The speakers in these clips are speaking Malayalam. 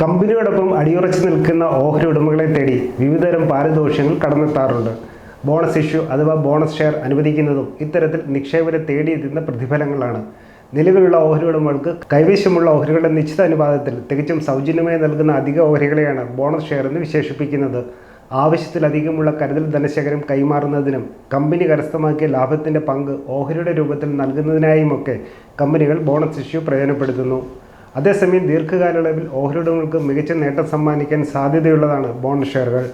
കമ്പനിയോടൊപ്പം അടിയുറച്ചു നിൽക്കുന്ന ഓഹരി ഉടമകളെ തേടി വിവിധതരം പാരിതോഷ്യങ്ങൾ കടന്നെത്താറുണ്ട്. ബോണസ് ഇഷ്യൂ അഥവാ ബോണസ് ഷെയർ അനുവദിക്കുന്നതും ഇത്തരത്തിൽ നിക്ഷേപരെ തേടിയെത്തുന്ന പ്രതിഫലങ്ങളാണ്. നിലവിലുള്ള ഓഹരി ഉടമകൾക്ക് കൈവശമുള്ള ഓഹരികളുടെ നിശ്ചിത അനുപാതത്തിൽ തികച്ചും സൗജന്യമായി നൽകുന്ന അധിക ഓഹരികളെയാണ് ബോണസ് ഷെയർ എന്ന് വിശേഷിപ്പിക്കുന്നത്. ആവശ്യത്തിലധികമുള്ള കരുതൽ ധനശേഖരം കൈമാറുന്നതിനും കമ്പനി കരസ്ഥമാക്കിയ ലാഭത്തിന്റെ പങ്ക് ഓഹരിയുടെ രൂപത്തിൽ നൽകുന്നതിനായുമൊക്കെ കമ്പനികൾ ബോണസ് ഇഷ്യൂ പ്രയോജനപ്പെടുത്തുന്നു. അതേസമയം ദീർഘകാലയളവിൽ ഓഹരി ഉടമകൾക്ക് മികച്ച നേട്ടം സമ്മാനിക്കാൻ സാധ്യതയുള്ളതാണ് ബോണ്ട് ഷെയറുകൾ.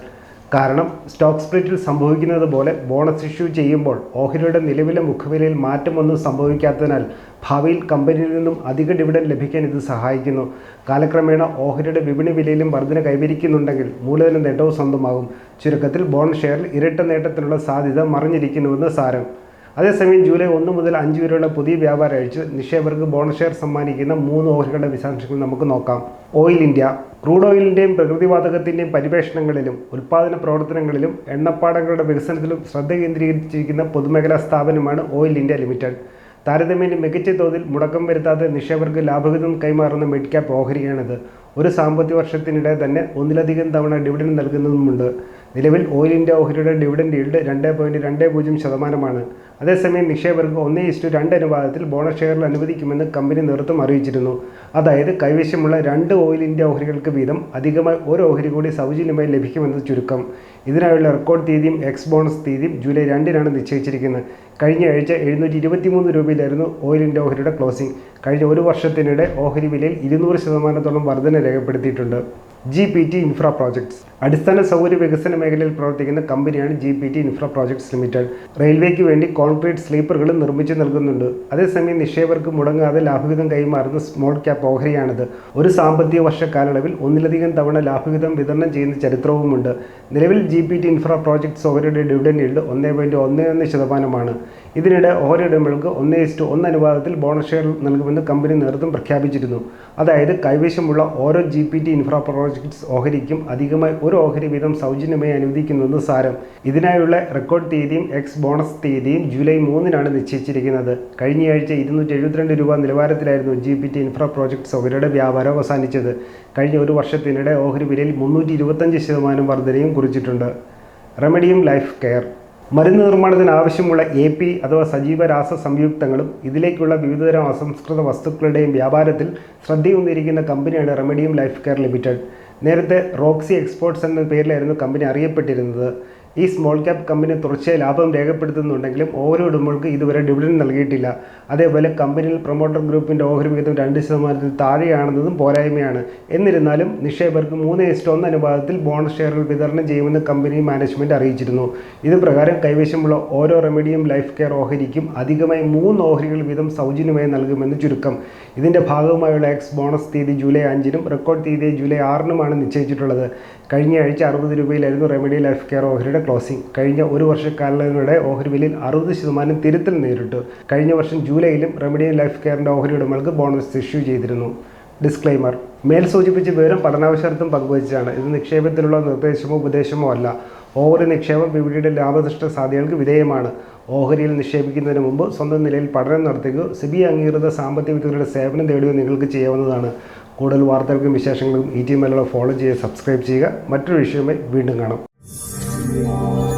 കാരണം സ്റ്റോക്ക് സ്പ്ലിറ്റിൽ സംഭവിക്കുന്നത് പോലെ ബോണസ് ഇഷ്യൂ ചെയ്യുമ്പോൾ ഓഹരിയുടെ നിലവിലെ മുഖവിലയിൽ മാറ്റമൊന്നും സംഭവിക്കാത്തതിനാൽ ഭാവിയിൽ കമ്പനിയിൽ നിന്നും അധിക ഡിവിഡൻ ലഭിക്കാൻ ഇത് സഹായിക്കുന്നു. കാലക്രമേണ ഓഹരിയുടെ വിപണി വിലയിലും വർധന കൈവരിക്കുന്നുണ്ടെങ്കിൽ മൂലധന നേട്ടവും സ്വന്തമാകും. ചുരുക്കത്തിൽ ബോണസ് ഷെയറിൽ ഇരട്ട നേട്ടത്തിനുള്ള സാധ്യത മറിഞ്ഞിരിക്കുന്നുവെന്ന് സാരം. അതേസമയം ജൂലൈ ഒന്ന് മുതൽ അഞ്ച് വരെയുള്ള പുതിയ വ്യാപാര ആഴ്ച നിക്ഷേപകർക്ക് ബോണസ് ഷെയർ സമ്മാനിക്കുന്ന മൂന്ന് ഓഹരികളുടെ വിശദാംശങ്ങൾ നമുക്ക് നോക്കാം. ഓയിൽ ഇന്ത്യ ക്രൂഡ് ഓയിലിന്റെയും പ്രകൃതിവാതകത്തിന്റെയും പരിവേഷണങ്ങളിലും ഉൽപ്പാദന പ്രവർത്തനങ്ങളിലും എണ്ണപ്പാടങ്ങളുടെ വികസനത്തിലും ശ്രദ്ധ കേന്ദ്രീകരിച്ചിരിക്കുന്ന പൊതുമേഖലാ സ്ഥാപനമാണ് ഓയിൽ ഇന്ത്യ ലിമിറ്റഡ്. താരതമ്യേന മികച്ച തോതിൽ മുടക്കം വരുത്താതെ നിക്ഷേപകർക്ക് ലാഭവിധം കൈമാറുന്ന മിഡ് ക്യാപ്പ് ഓഹരിയാണിത്. ഒരു സാമ്പത്തിക വർഷത്തിനിടെ തന്നെ ഒന്നിലധികം തവണ ഡിവിഡൻ നൽകുന്നതുമുണ്ട്. നിലവിൽ ഓയിൽ ഇന്ത്യ ഓഹരിയുടെ ഡിവിഡൻഡ് ഈൽഡ് രണ്ട് പോയിന്റ് രണ്ട് പൂജ്യം ശതമാനമാണ്. അതേസമയം നിക്ഷേപകർക്ക് ഒന്നേ ഇസ്റ്റു രണ്ട് അനുപാതത്തിൽ ബോണസ് ഷെയറിൽ അനുവദിക്കുമെന്ന് കമ്പനി നേതൃത്വം അറിയിച്ചിരുന്നു. അതായത് കൈവശമുള്ള രണ്ട് ഓയിൽ ഇന്ത്യ ഓഹരികൾക്ക് വീതം അധികമായി ഒരു ഓഹരി കൂടി സൗജന്യമായി ലഭിക്കുമെന്നത് ചുരുക്കം. ഇതിനായുള്ള റെക്കോർഡ് തീയതിയും എക്സ് ബോണസ് തീയതിയും ജൂലൈ രണ്ടിനാണ് നിശ്ചയിച്ചിരിക്കുന്നത്. കഴിഞ്ഞ ആഴ്ച എഴുന്നൂറ്റി ഇരുപത്തിമൂന്ന് രൂപയിലായിരുന്നു ഓയിൽ ഇന്ത്യ ഓഹരിയുടെ ക്ലോസിംഗ് കഴിഞ്ഞ ഒരു വർഷത്തിനിടെ ഓഹരി വിലയിൽ ഇരുന്നൂറ് ശതമാനത്തോളം വർധന രേഖപ്പെടുത്തിയിട്ടുണ്ട്. G P T infra projects അടിസ്ഥാന സൗകര്യ വികസന മേഖലയിൽ പ്രവർത്തിക്കുന്ന കമ്പനിയാണ് G P T infra projects limited റെയിൽവേക്ക് വേണ്ടി കോൺക്രീറ്റ് സ്ലീപ്പറുകളും നിർമ്മിച്ച് നൽകുന്നുണ്ട്. അതേസമയം നിക്ഷേപകർക്ക് മുടങ്ങാതെ ലാഭവിഹിതം കൈമാറുന്ന സ്മോൾ ക്യാപ് ഓഹരിയാണിത്. ഒരു സാമ്പത്തിക വർഷ കാലയളവിൽ ഒന്നിലധികം തവണ ലാഭവിഹിതം വിതരണം ചെയ്യുന്ന ചരിത്രവുമുണ്ട്. നിലവിൽ G P T infra projects ഓഹരിയുടെ dividend yield ഒന്നേ പോയിന്റ് ഒന്ന് ഒന്ന് ശതമാനമാണ്. ഇതിനിടെ ഓഹരി ഉടമകൾക്ക് ഒന്നേ ഇസ്റ്റു ഒന്ന് അനുപാതത്തിൽ ബോണസ് ഷെയർ നൽകുമെന്ന് കമ്പനി നേതൃത്വം പ്രഖ്യാപിച്ചിരുന്നു. അതായത് കൈവശമുള്ള ഓരോ G P T infra projects ഓഹരിക്കും അധികമായി ഒരു ഓഹരി വീതം സൗജന്യമായി അനുവദിക്കുന്നത് സാരം. ഇതിനായുള്ള റെക്കോർഡ് തീയതിയും എക്സ് ബോണസ് തീയതിയും ജൂലൈ മൂന്നിനാണ് നിശ്ചയിച്ചിരിക്കുന്നത്. കഴിഞ്ഞയാഴ്ച ഇരുന്നൂറ്റി എഴുപത്തിരണ്ട് രൂപ നിലവാരത്തിലായിരുന്നു G P T infra projects ഓഹരിയുടെ വ്യാപാരം അവസാനിച്ചത്. കഴിഞ്ഞ ഒരു വർഷത്തിനിടെ ഓഹരി വിലയിൽ മുന്നൂറ്റി ഇരുപത്തഞ്ച് ശതമാനം വർധനയും കുറിച്ചിട്ടുണ്ട്. റെമഡിയും ലൈഫ് കെയർ. മരുന്ന് നിർമ്മാണത്തിന് ആവശ്യമുള്ള എ പി അഥവാ സജീവ രാസ സംയുക്തങ്ങളും ഇതിലേക്കുള്ള വിവിധതരം അസംസ്കൃത വസ്തുക്കളുടെയും വ്യാപാരത്തിൽ ശ്രദ്ധയൂന്നിരിക്കുന്ന കമ്പനിയാണ് റെമഡിയം ലൈഫ് കെയർ ലിമിറ്റഡ്. നേരത്തെ റോക്സി എക്സ്പോർട്സ് എന്ന പേരിലായിരുന്നു കമ്പനി അറിയപ്പെട്ടിരുന്നത്. ഈ സ്മോൾ ക്യാപ് കമ്പനി തുടർച്ചയായി ലാഭം രേഖപ്പെടുത്തുന്നുണ്ടെങ്കിലും ഓരോ ഉടമകൾക്ക് ഇതുവരെ ഡിവിഡൻ നൽകിയിട്ടില്ല. അതേപോലെ കമ്പനിയിൽ പ്രൊമോട്ടർ ഗ്രൂപ്പിന്റെ ഓഹരി വിഹിതം രണ്ട് ശതമാനത്തിൽ താഴെയാണെന്നതും പോരായ്മയാണ്. എന്നിരുന്നാലും നിക്ഷേപകർക്ക് മൂന്ന് ഇഷ്ട ഒന്ന് അനുപാതത്തിൽ ബോണസ് ഷെയറുകൾ വിതരണം ചെയ്യുമെന്ന് കമ്പനി മാനേജ്മെന്റ് അറിയിച്ചിരുന്നു. ഇതുപ്രകാരം കൈവശമുള്ള ഓരോ റെമഡിയും ലൈഫ് കെയർ ഓഹരിക്കും അധികമായി മൂന്ന് ഓഹരികൾ വീതം സൗജന്യമായി നൽകുമെന്ന് ചുരുക്കം. ഇതിന്റെ ഭാഗമായുള്ള എക്സ് ബോണസ് തീയതി ജൂലൈ അഞ്ചിനും റെക്കോർഡ് തീയതി ജൂലൈ ആറിനുമാണ് നിശ്ചയിച്ചിട്ടുള്ളത്. കഴിഞ്ഞ ആഴ്ച അറുപത് രൂപയിലായിരുന്നു റെമഡി ലൈഫ് കെയർ ഓഹരിയുടെ ക്ലോസിംഗ് കഴിഞ്ഞ ഒരു വർഷക്കാലങ്ങളുടെ ഓഹരി വിലയിൽ അറുപത് ശതമാനം തിരുത്തൽ നേരിട്ടു. കഴിഞ്ഞ വർഷം ജൂലൈയിലും റെമഡിയൻ ലൈഫ് കെയറിന്റെ ഓഹരി ഉടമകൾക്ക് ബോണസ് ഇഷ്യൂ ചെയ്തിരുന്നു. ഡിസ്ക്ലൈമർ മേൽ സൂചിപ്പിച്ച വിവരം പഠനാവശ്യാർത്ഥം പങ്കുവച്ചാണ് ഇത് നിക്ഷേപത്തിലുള്ള നിർദ്ദേശമോ ഉപദേശമോ അല്ല. ഓഹരി നിക്ഷേപം വിപണിയുടെ ലാഭനഷ്ട സാധ്യതകൾക്ക് വിധേയമാണ്. ഓഹരിയിൽ നിക്ഷേപിക്കുന്നതിന് മുമ്പ് സ്വന്തം നിലയിൽ പഠനം നടത്തുകയോ സിബി അംഗീകൃത സാമ്പത്തിക വിദഗ്ധരുടെ സേവനം തേടുകയോ നിങ്ങൾക്ക് ചെയ്യാവുന്നതാണ്. കൂടുതൽ വാർത്തകൾക്കും വിശേഷങ്ങൾക്കും ഈ ടി ഫോളോ ചെയ്യുക സബ്സ്ക്രൈബ് ചെയ്യുക. മറ്റൊരു വിഷയവുമായി വീണ്ടും കാണാം. Lord.